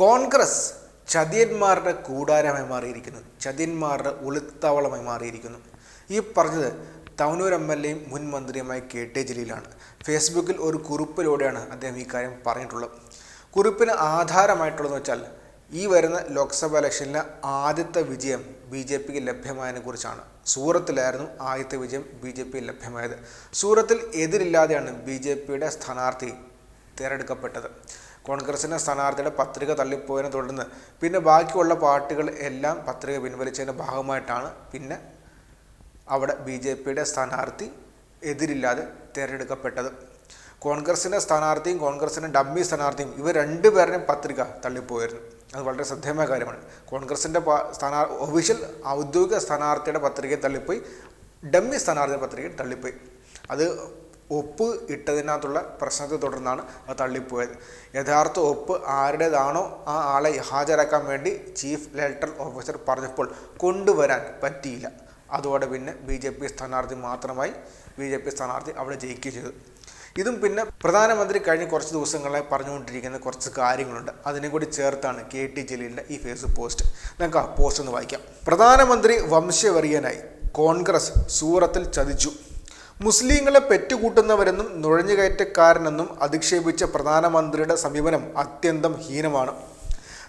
കോൺഗ്രസ് ചതിയന്മാരുടെ കൂടാരമായി മാറിയിരിക്കുന്നു. ചതിയന്മാരുടെ ഒളിത്താവളമായി മാറിയിരിക്കുന്നു. ഈ പറഞ്ഞത് തവനൂർ എം എൽ എയും മുൻ മന്ത്രിയുമായ കെ ടി ജലീലാണ്. ഫേസ്ബുക്കിൽ ഒരു കുറിപ്പിലൂടെയാണ് അദ്ദേഹം ഈ കാര്യം പറഞ്ഞിട്ടുള്ളത്. കുറിപ്പിന് ആധാരമായിട്ടുള്ളതെന്ന് വെച്ചാൽ ഈ വരുന്ന ലോക്സഭാ ഇലക്ഷനിലെ ആദ്യത്തെ വിജയം ബി ജെ പിക്ക് ലഭ്യമായതിനെ കുറിച്ചാണ് സൂറത്തിലായിരുന്നു ആദ്യത്തെ വിജയം ബി ജെ പി ലഭ്യമായത്. സൂറത്തിൽ എതിരില്ലാതെയാണ് ബി ജെ പിയുടെ സ്ഥാനാർത്ഥി തിരഞ്ഞെടുക്കപ്പെട്ടത്. കോൺഗ്രസിന്റെ സ്ഥാനാർത്ഥിയുടെ പത്രിക തള്ളിപ്പോയതിനെ തുടർന്ന്. പിന്നെ ബാക്കിയുള്ള പാർട്ടികൾ എല്ലാം പത്രിക പിൻവലിച്ചതിന്റെ ഭാഗമായിട്ടാണ് പിന്നെ അവിടെ ബി ജെ പിയുടെ സ്ഥാനാർത്ഥി എതിരില്ലാതെ തിരഞ്ഞെടുക്കപ്പെട്ടത്. കോൺഗ്രസിന്റെ സ്ഥാനാർത്ഥിയും കോൺഗ്രസിന്റെ ഡമ്മി സ്ഥാനാർത്ഥിയും ഇവർ രണ്ടുപേരുടെയും പത്രിക തള്ളിപ്പോയിരുന്നു. അത് വളരെ ശ്രദ്ധേയമായ കാര്യമാണ്. കോൺഗ്രസിന്റെ സ്ഥാനാ ഒഫീഷ്യൽ ഔദ്യോഗിക സ്ഥാനാർത്ഥിയുടെ പത്രിക തള്ളിപ്പോയി ഡമ്മി സ്ഥാനാർത്ഥിയുടെ പത്രിക തള്ളിപ്പോയി. അത് ഒപ്പ് ഇട്ടതിനകത്തുള്ള പ്രശ്നത്തെ തുടർന്നാണ് അത് തള്ളിപ്പോയത്. യഥാർത്ഥ ഒപ്പ് ആരുടേതാണോ ആ ആളെ ഹാജരാക്കാൻ വേണ്ടി ചീഫ് ഇലക്ടറൽ ഓഫീസർ പറഞ്ഞപ്പോൾ കൊണ്ടുവരാൻ പറ്റിയില്ല. അതോടെ പിന്നെ ബി ജെ പി സ്ഥാനാർത്ഥി മാത്രമായി ബി ജെ പി സ്ഥാനാർത്ഥി അവിടെ ജയിക്കുകയും ചെയ്തു. ഇതും പിന്നെ പ്രധാനമന്ത്രി കഴിഞ്ഞ കുറച്ച് ദിവസങ്ങളെ പറഞ്ഞുകൊണ്ടിരിക്കുന്ന കുറച്ച് കാര്യങ്ങളുണ്ട്. അതിനെ കൂടി ചേർത്താണ് കെ ടി ജലീലിന്റെ ഈ ഫേസ്ബുക്ക് പോസ്റ്റ്. നമുക്ക് ആ പോസ്റ്റ് ഒന്ന് വായിക്കാം. പ്രധാനമന്ത്രി വംശവെറിയനായി കോൺഗ്രസ് സൂറത്തിൽ ചതിച്ചു. മുസ്ലിങ്ങളെ പെറ്റുകൂട്ടുന്നവരെന്നും നുഴഞ്ഞുകയറ്റക്കാരനെന്നും അധിക്ഷേപിച്ച പ്രധാനമന്ത്രിയുടെ സമീപനം അത്യന്തം ഹീനമാണ്.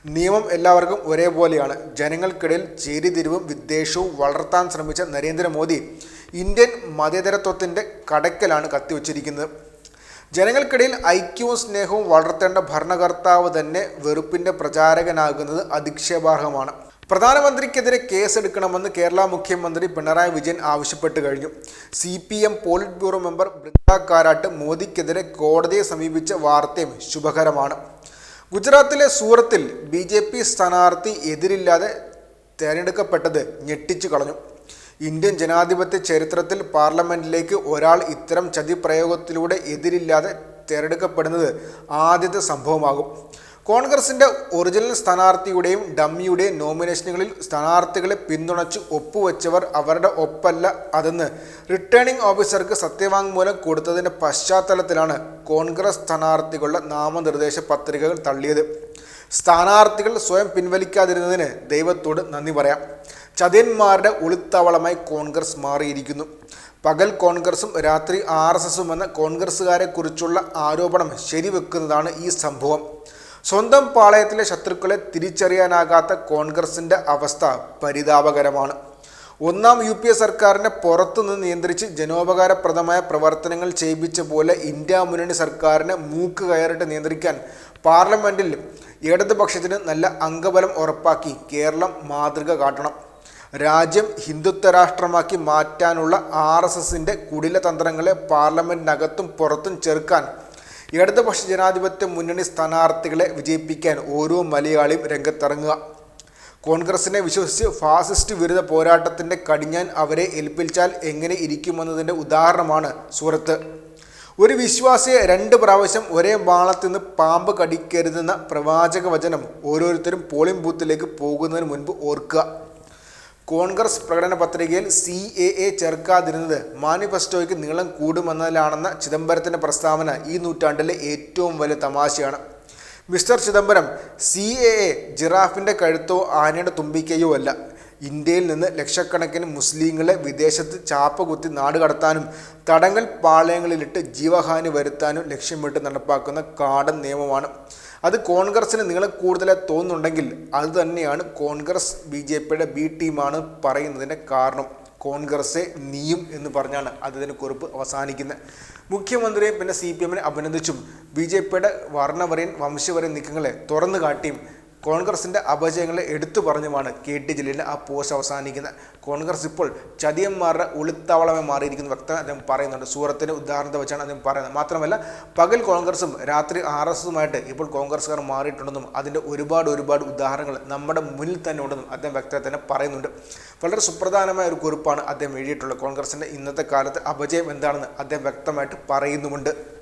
നിയമം എല്ലാവർക്കും ഒരേപോലെയാണ്. ജനങ്ങൾക്കിടയിൽ ചേരിതിരിവും വിദ്വേഷവും വളർത്താൻ ശ്രമിച്ച നരേന്ദ്രമോദി ഇന്ത്യൻ മതേതരത്വത്തിന്റെ കടക്കലാണ് കത്തിവച്ചിരിക്കുന്നത്. ജനങ്ങൾക്കിടയിൽ ഐക്യവും സ്നേഹവും വളർത്തേണ്ട ഭരണകർത്താവ് തന്നെ വെറുപ്പിന്റെ പ്രചാരകനാകുന്നത് അധിക്ഷേപാർഹമാണ്. പ്രധാനമന്ത്രിക്കെതിരെ കേസെടുക്കണമെന്ന് കേരള മുഖ്യമന്ത്രി പിണറായി വിജയൻ ആവശ്യപ്പെട്ട് കഴിഞ്ഞു. C P M polit bureau member Brinda Karat മോദിക്കെതിരെ കോടതിയെ സമീപിച്ച വാർത്തയും ശുഭകരമാണ്. ഗുജറാത്തിലെ സൂറത്തിൽ ബി ജെ പി സ്ഥാനാർത്ഥി എതിരില്ലാതെ തിരഞ്ഞെടുക്കപ്പെട്ടത് ഞെട്ടിച്ചു കളഞ്ഞു. ഇന്ത്യൻ ജനാധിപത്യ ചരിത്രത്തിൽ പാർലമെന്റിലേക്ക് ഒരാൾ ഇത്തരം ചതിപ്രയോഗത്തിലൂടെ എതിരില്ലാതെ തിരഞ്ഞെടുക്കപ്പെടുന്നത് ആദ്യത്തെ സംഭവമാകും. കോൺഗ്രസിന്റെ ഒറിജിനൽ സ്ഥാനാർത്ഥിയുടെയും ഡമ്മിയുടെയും നോമിനേഷനുകളിൽ സ്ഥാനാർത്ഥികളെ പിന്തുണച്ച് ഒപ്പുവെച്ചവർ അവരുടെ ഒപ്പല്ല അതെന്ന് റിട്ടേണിംഗ് ഓഫീസർക്ക് സത്യവാങ്മൂലം കൊടുത്തതിന്റെ പശ്ചാത്തലത്തിലാണ് കോൺഗ്രസ് സ്ഥാനാർത്ഥികളുടെ നാമനിർദ്ദേശ പത്രികകൾ തള്ളിയത്. സ്ഥാനാർത്ഥികൾ സ്വയം പിൻവലിക്കാതിരുന്നതിന് ദൈവത്തോട് നന്ദി പറയാം. ചതിയന്മാരുടെ ഒളിത്താവളമായി കോൺഗ്രസ് മാറിയിരിക്കുന്നു. പകൽ കോൺഗ്രസും രാത്രി ആർ എസ് എസും എന്ന കോൺഗ്രസ്സുകാരെക്കുറിച്ചുള്ള ആരോപണം ശരിവെക്കുന്നതാണ് ഈ സംഭവം. സ്വന്തം പാളയത്തിലെ ശത്രുക്കളെ തിരിച്ചറിയാനാകാത്ത കോൺഗ്രസിന്റെ അവസ്ഥ പരിതാപകരമാണ്. ഒന്നാം യു പി എ സർക്കാരിനെ പുറത്തുനിന്ന് നിയന്ത്രിച്ച് ജനോപകാരപ്രദമായ പ്രവർത്തനങ്ങൾ ചെയ്യിപ്പിച്ച പോലെ ഇന്ത്യ മുന്നണി സർക്കാരിനെ മൂക്ക് കയറിട്ട് നിയന്ത്രിക്കാൻ പാർലമെന്റിൽ ഇടതുപക്ഷത്തിന് നല്ല അംഗബലം ഉറപ്പാക്കി കേരളം മാതൃക കാട്ടണം. രാജ്യം ഹിന്ദുത്വ രാഷ്ട്രമാക്കി മാറ്റാനുള്ള ആർ എസ് എസിന്റെ കുടില തന്ത്രങ്ങളെ പാർലമെന്റിനകത്തും പുറത്തും ചെറുക്കാൻ ഇടതുപക്ഷ ജനാധിപത്യ മുന്നണി സ്ഥാനാർത്ഥികളെ വിജയിപ്പിക്കാൻ ഓരോ മലയാളിയും രംഗത്തിറങ്ങുക. കോൺഗ്രസിനെ വിശ്വസിച്ച് ഫാസിസ്റ്റ് വിരുദ്ധ പോരാട്ടത്തിന്റെ കടിഞ്ഞാൻ അവരെ ഏൽപ്പിച്ചാൽ എങ്ങനെ ഇരിക്കുമെന്നതിന്റെ ഉദാഹരണമാണ് സൂറത്ത്. ഒരു വിശ്വാസിയെ രണ്ട് പ്രാവശ്യം ഒരേ ബാളത്തിൽ നിന്ന് പാമ്പ് കടിക്കരുതെന്ന പ്രവാചക വചനം ഓരോരുത്തരും പോളിംഗ് ബൂത്തിലേക്ക് പോകുന്നതിന് മുൻപ് ഓർക്കുക. കോൺഗ്രസ് പ്രകടന പത്രികയിൽ സി എ എ ചേർക്കാതിരുന്നത് മാനിഫെസ്റ്റോയ്ക്ക് നീളം കൂടുമെന്നതിലാണെന്ന ചിദംബരത്തിന്റെ പ്രസ്താവന ഈ നൂറ്റാണ്ടിലെ ഏറ്റവും വലിയ തമാശയാണ്. Mister Chidambaram C A A ജിറാഫിന്റെ കഴുത്തോ ആനയുടെ തുമ്പിക്കയോ അല്ല. ഇന്ത്യയിൽ നിന്ന് ലക്ഷക്കണക്കിന് മുസ്ലിങ്ങളെ വിദേശത്ത് ചാപ്പ കുത്തി നാട് കടത്താനും തടങ്കൽ പാളയങ്ങളിലിട്ട് ജീവഹാനി വരുത്താനും ലക്ഷ്യമിട്ട് നടപ്പാക്കുന്ന കാടൻ നിയമമാണ്. അത് കോൺഗ്രസിന് നീളം കൂടുതലായി തോന്നുന്നുണ്ടെങ്കിൽ അത് തന്നെയാണ് കോൺഗ്രസ് ബി ജെ പിയുടെ ബി ടീമാണ് പറയുന്നതിന്റെ കാരണം. കോൺഗ്രസ്സെ നീയും എന്ന് പറഞ്ഞാണ് അതിന് കുറിപ്പ് അവസാനിക്കുന്നത്. മുഖ്യമന്ത്രിയെ പിന്നെ സി പി എമ്മിനെ അഭിനന്ദിച്ചും ബി ജെ പിയുടെ വർണവരെയും വംശവരെയും നീക്കങ്ങളെ തുറന്നു കാട്ടിയും കോൺഗ്രസിന്റെ അപജയങ്ങളെ എടുത്തു പറഞ്ഞുമാണ് കെ ടി ജലീലിന്റെ ആ പോസ്റ്റ് അവസാനിക്കുന്നത്. കോൺഗ്രസ് ഇപ്പോൾ ചതിയന്മാരുടെ ഒളിത്താവളമായി മാറിയിരിക്കുന്നു വ്യക്തം അദ്ദേഹം പറയുന്നുണ്ട്. സൂറത്തിന്റെ ഉദാഹരണത്തെ വെച്ചാണ് അദ്ദേഹം പറയുന്നത്. മാത്രമല്ല പകൽ കോൺഗ്രസും രാത്രി ആർ എസ് എസുമായിട്ട് ഇപ്പോൾ കോൺഗ്രസ്സുകാർ മാറിയിട്ടുണ്ടെന്നും അതിന്റെ ഒരുപാട് ഒരുപാട് ഉദാഹരണങ്ങൾ നമ്മുടെ മുന്നിൽ തന്നെ ഉണ്ടെന്നും അദ്ദേഹം വ്യക്തത തന്നെ പറയുന്നുണ്ട്. വളരെ സുപ്രധാനമായ ഒരു കുറിപ്പാണ് അദ്ദേഹം എഴുതിയിട്ടുള്ളത്. കോൺഗ്രസിന്റെ ഇന്നത്തെ കാലത്ത് അപജയം എന്താണെന്ന് അദ്ദേഹം വ്യക്തമായിട്ട് പറയുന്നുമുണ്ട്.